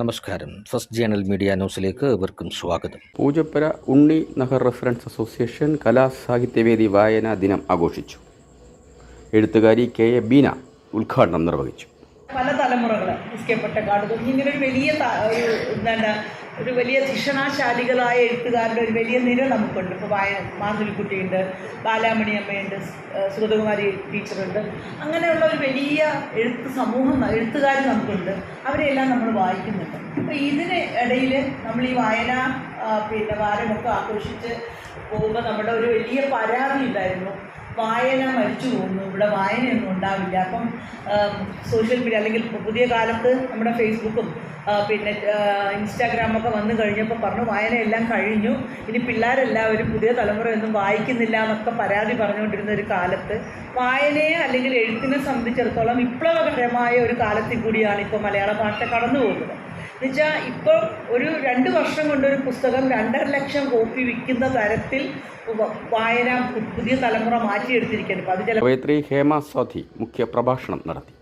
നമസ്കാരം. First journal media ന്യൂസിലേക്ക് ഏവർക്കും സ്വാഗതം. പൂജപ്പുര ഉണ്ണി നഗർ റെഫറൻസ് അസോസിയേഷൻ കലാസാഹിത്യവേദി വായനാ ദിനം ആഘോഷിച്ചു. എഴുത്തുകാരി കെ എ ബീന ഉദ്ഘാടനം നിർവഹിച്ചു. പല തലമുറകൾ ഇങ്ങനെ ഒരു വലിയ എന്താണ് ഒരു വലിയ ധിഷണാശാലികളായ എഴുത്തുകാരുടെ ഒരു വലിയ നിര നമുക്കുണ്ട്. ഇപ്പോൾ വായ മാധുരിക്കുട്ടിയുണ്ട് ബാലാമണി അമ്മയുണ്ട് സുഗതകുമാരി ടീച്ചറുണ്ട്. അങ്ങനെയുള്ള ഒരു വലിയ എഴുത്ത് സമൂഹം എഴുത്തുകാർ നമുക്കുണ്ട്. അവരെയെല്ലാം നമ്മൾ വായിക്കുന്നുണ്ട്. അപ്പോൾ ഇതിന് ഇടയിൽ നമ്മൾ ഈ വായന പിന്നെ വാരമൊക്കെ ആഘോഷിച്ച് പോകുമ്പോൾ നമ്മുടെ ഒരു വലിയ പരാതി ഉണ്ടായിരുന്നു. വായന മരിച്ചു പോകുന്നു. ഇവിടെ വായനയൊന്നും ഉണ്ടാവില്ല. അപ്പം സോഷ്യൽ മീഡിയ അല്ലെങ്കിൽ പുതിയ കാലത്ത് നമ്മുടെ ഫേസ്ബുക്കും പിന്നെ ഇൻസ്റ്റാഗ്രാമൊക്കെ വന്നു കഴിഞ്ഞപ്പോൾ പറഞ്ഞു വായന എല്ലാം കഴിഞ്ഞു. ഇനി പിള്ളേരെല്ലാവരും പുതിയ തലമുറയൊന്നും വായിക്കുന്നില്ല എന്നൊക്കെ പരാതി പറഞ്ഞുകൊണ്ടിരുന്ന ഒരു കാലത്ത് വായനയെ അല്ലെങ്കിൽ എഴുത്തിനെ സംബന്ധിച്ചിടത്തോളം വിപ്ലവകരമായ ഒരു കാലത്തിൽ കൂടിയാണ് ഇപ്പോൾ മലയാള ഭാഷ കടന്നു പോകുന്നത് എന്നുവെച്ചാൽ ഇപ്പോൾ ഒരു രണ്ട് വർഷം കൊണ്ടൊരു പുസ്തകം രണ്ടര ലക്ഷം കോപ്പി വിൽക്കുന്ന തരത്തിൽ വായന പുതിയ തലമുറ മാറ്റിയെടുത്തിരിക്കുകയാണ്. ഇപ്പോൾ അത് ചില കവയത്രി ഹേമ സ്വാതി മുഖ്യ പ്രഭാഷണം നടത്തി.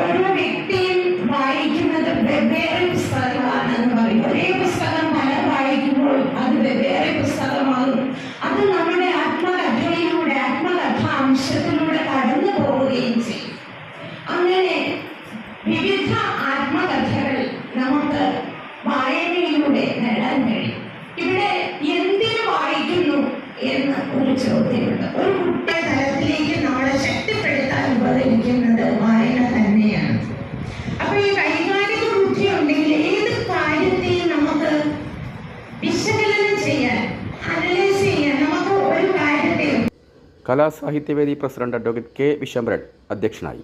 ഓരോ വ്യക്തിയും വായിക്കുന്നത് വെവ്വേറെ പുസ്തകമാണെന്ന് പറയും. ഒരേ പുസ്തകം പല വായിക്കുമ്പോൾ അത് വെവ്വേറെ പുസ്തകമാകും. അത് നമ്മുടെ ചോദ്യമുണ്ട്. ഒരു കുട്ടിയെ തലത്തിലേക്ക് നമ്മളെ ശക്തിപ്പെടുത്താൻ ഉപകരിക്കുന്നത് വായന തന്നെയാണ്. അപ്പൊ ഈ വൈകാരിക ബുദ്ധി ഉണ്ടെങ്കിൽ ഏത് കാര്യത്തെയും നമുക്ക് വിശകലനം ചെയ്യാൻ അനലൈസ് ചെയ്യാൻ നമുക്ക് ഒരു കാര്യത്തെ കലാസാഹിത്യവേദി പ്രസിഡന്റ് അഡ്വക്കേറ്റ് കെ വിശംബരൻ അധ്യക്ഷനായി.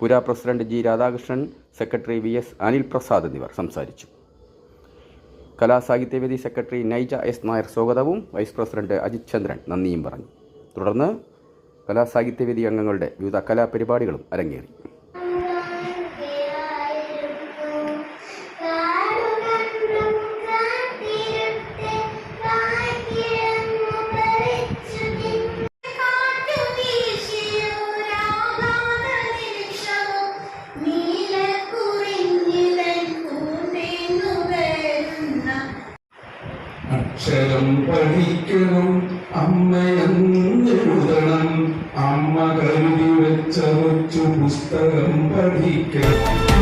പുര president G Radhakrishnan secretary V S Anil Prasad എന്നിവർ സംസാരിച്ചു. കലാസാഹിത്യവേദി സെക്രട്ടറി നൈജ എസ് നായർ സ്വാഗതവും വൈസ് പ്രസിഡന്റ് അജിത് ചന്ദ്രൻ നന്ദിയും പറഞ്ഞു. തുടർന്ന് കലാസാഹിത്യവേദി അംഗങ്ങളുടെ വിവിധ കലാപരിപാടികളും അരങ്ങേറി. അക്ഷരം പഠിക്കണം. അമ്മയെന്നെഴുതണം അമ്മ കരുതി വെച്ച കൊച്ചു പുസ്തകം പഠിക്കണം.